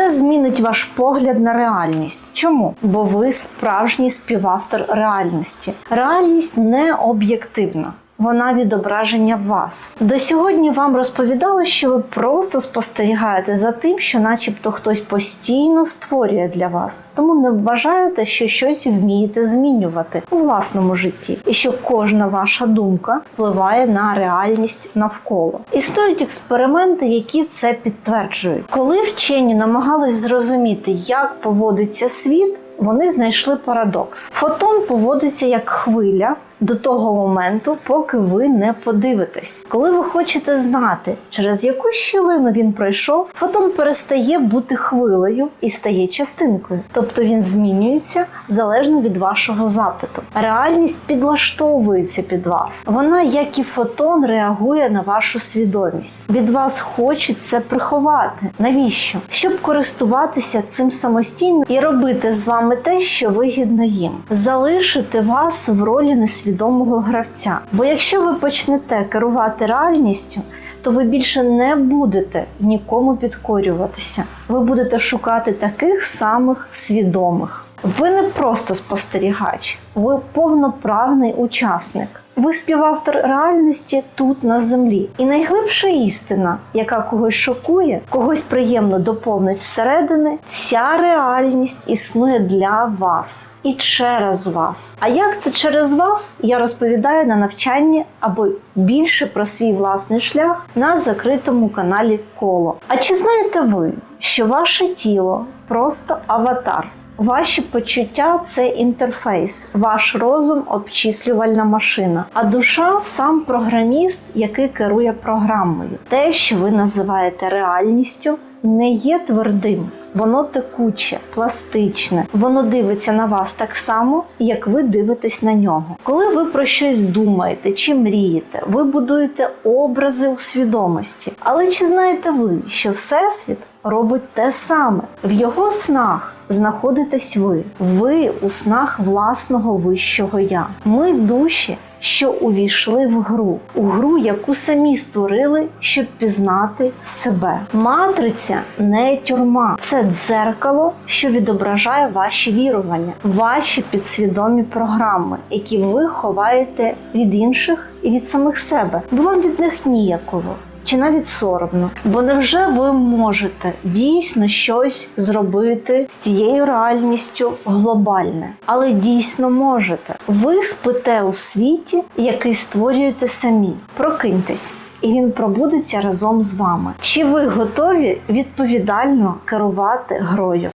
Це змінить ваш погляд на реальність. Чому? Бо ви справжній співавтор реальності. Реальність не об'єктивна. Вона відображення вас. До сьогодні вам розповідали, що ви просто спостерігаєте за тим, що, начебто, хтось постійно створює для вас. Тому не вважаєте, що щось вмієте змінювати у власному житті, і що кожна ваша думка впливає на реальність навколо. Існують експерименти, які це підтверджують. Коли вчені намагались зрозуміти, як поводиться світ. Вони знайшли парадокс. Фотон поводиться як хвиля до того моменту, поки ви не подивитесь. Коли ви хочете знати, через яку щілину він пройшов, фотон перестає бути хвилею і стає частинкою. Тобто він змінюється залежно від вашого запиту. Реальність підлаштовується під вас. Вона, як і фотон, реагує на вашу свідомість. Від вас хочуть це приховати. Навіщо? Щоб користуватися цим самостійно і робити з вами те, що вигідно їм, залишити вас в ролі несвідомого гравця. Бо якщо ви почнете керувати реальністю, то ви більше не будете нікому підкорюватися. Ви будете шукати таких самих свідомих. Ви не просто спостерігач, ви повноправний учасник. Ви співавтор реальності тут на землі. І найглибша істина, яка когось шокує, когось приємно доповнить зсередини, ця реальність існує для вас і через вас. А як це через вас, я розповідаю на навчанні або більше про свій власний шлях на закритому каналі Коло. А чи знаєте ви, що ваше тіло просто аватар? Ваші почуття це інтерфейс, ваш розум обчислювальна машина, а душа сам програміст, який керує програмою. Те, що ви називаєте реальністю, не є твердим. Воно текуче, пластичне, воно дивиться на вас так само, як ви дивитесь на нього. Коли ви про щось думаєте чи мрієте, ви будуєте образи у свідомості. Але чи знаєте ви, що Всесвіт робить те саме? В його снах знаходитесь ви. Ви у снах власного вищого я. Ми душі. Що увійшли в гру, у гру, яку самі створили, щоб пізнати себе. Матриця не тюрма, це дзеркало, що відображає ваші вірування, ваші підсвідомі програми, які ви ховаєте від інших і від самих себе, бо вам від них ніяково. Чи навіть соромно, бо невже ви можете дійсно щось зробити з цією реальністю глобальне, але дійсно можете. Ви спите у світі, який створюєте самі. Прокиньтесь. І він пробудеться разом з вами. Чи ви готові відповідально керувати грою?